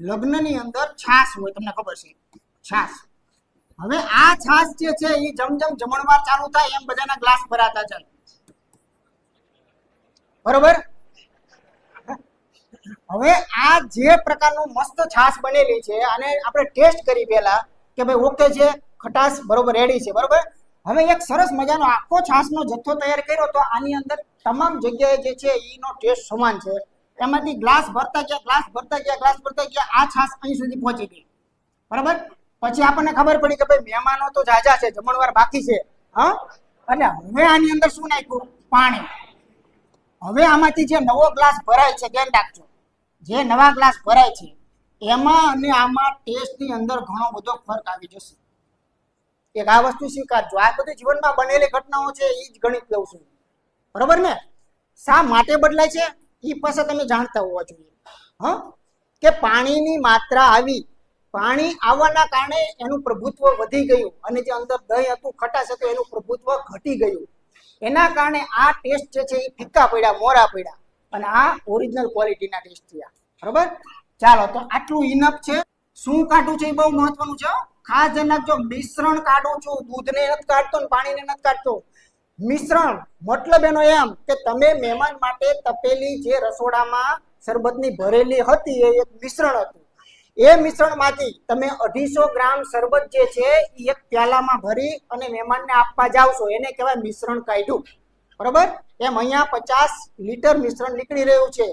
લગ્નની અંદર છાશ હોય, તમને ખબર છે. છાશ. હવે આ છાશ જે છે એ જમજમ જેમ જમણવાર ચાલુ થાય, એમ બધાના ગ્લાસ ભરાતા ચાલે બરોબર? હવે આ જે પ્રકારનું મસ્ત છાશ બનેલી છે અને આપણે ટેસ્ટ કરી પહેલા કે ભાઈ ઓકે છે, ખટાશ બરોબર રેડી છે, બરોબર? હવે એક સરસ મજાનો આખો છાશનો જથ્થો તૈયાર કર્યો તો આની અંદર તમામ જગ્યાએ જે છે એનો ટેસ્ટ સમાન છે. એમાંથી ગ્લાસ ભરતા ગયા ગ્લાસ ભરતા ગયા ગ્લાસ ભરતા ગયા, આ છાસ અહીં સુધી પહોંચી ગઈ. બરાબર? પછી આપણને ખબર પડી કે ભાઈ મહેમાનો તો જાજા છે, જમણવાર બાકી છે. હા? અને હવે આની અંદર શું નાખ્યું? પાણી. હવે આમાંથી જે નવો ગ્લાસ ભરાય છે, ધ્યાન રાખજો. જે નવા ગ્લાસ ભરાય છે, એમાં અને આમાં ટેસ્ટની અંદર ઘણો બધો ફરક આવી જશે. એક આ વસ્તુ સ્વીકારજો. આ બધી જીવનમાં બનેલી ઘટનાઓ છે એ જ ગણિત લઉં છું. બરોબર ને? શા માટે બદલાય છે? એ પાસે તમે જાણતા હોવા જોઈએ. હા? કે પાણીની માત્રા આવી, પાણી આવવાના કારણે એનું પ્રભુત્વ વધી ગયું અને જે અંદર દહીં હતું, ખટાશ હતું, એનું પ્રભુત્વ ઘટી ગયું. એના કારણે આ ટેસ્ટ જે છે એ ફિક્કા પડ્યા, મોરા પડ્યા અને આ ઓરિજિનલ ક્વોલિટીના ટેસ્ટ થયા. બરોબર? ચાલો, તો આટલું ઇનફ છે. શું કાઢવું છે એ બહુ મહત્વનું છે? ખાસ ધ્યાન રાખજો, મિશ્રણ કાઢું છું, દૂધને નથી કાઢતો ને પાણીને નથી કાઢતો. મિશ્રણ મતલબ એનો એમ કે તમે મહેમાન માટે તપેલી જે રસોડામાં શરબતની ભરેલી હતી એ એક મિશ્રણ હતું. એ મિશ્રણમાંથી તમે અઢીસો ગ્રામ શરબત જે છે એ એક પ્યાલામાં ભરી અને મહેમાનને આપવા જાવશો એને કહેવાય મિશ્રણ કાઢ્યું. બરોબર? એમ અહીંયા પચાસ લીટર મિશ્રણ નીકળી રહ્યું છે.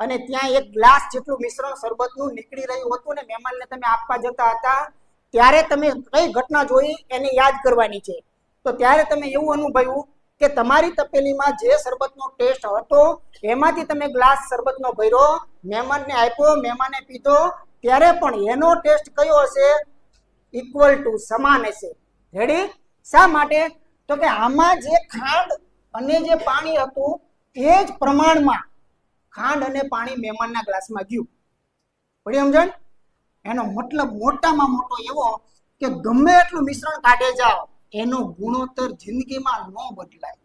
અને ત્યાં એક ગ્લાસ જેટલું મિશ્રણ શરબતનું નીકળી રહ્યું હતું ને મહેમાનને તમે આપવા જતા હતા, ત્યારે તમે કઈ ઘટના જોઈ એને યાદ કરવાની છે? તો ત્યારે તમે એવું અનુભવ્યું કે તમારી તપેલીમાં જે શરબતનો ટેસ્ટ હતો, એમાંથી તમે ગ્લાસ શરબતનો ભર્યો, મહેમાનને આપ્યો, મહેમાને પીધો, ત્યારે પણ એનો ટેસ્ટ કયો હશે? ઇક્વલ ટુ સમાન હશે. રેડી શા માટે? તો કે આમાં જે ખાંડ અને જે પાણી હતું, એ જ પ્રમાણમાં ખાંડ અને પાણી મહેમાનના ગ્લાસમાં ગયું. પડી સમજણ? એનો મતલબ મોટામાં મોટો એવો કે ગમે એટલું મિશ્રણ કાઢે જાઓ એનો ગુણોત્તર જિંદગીમાં ન બદલાય.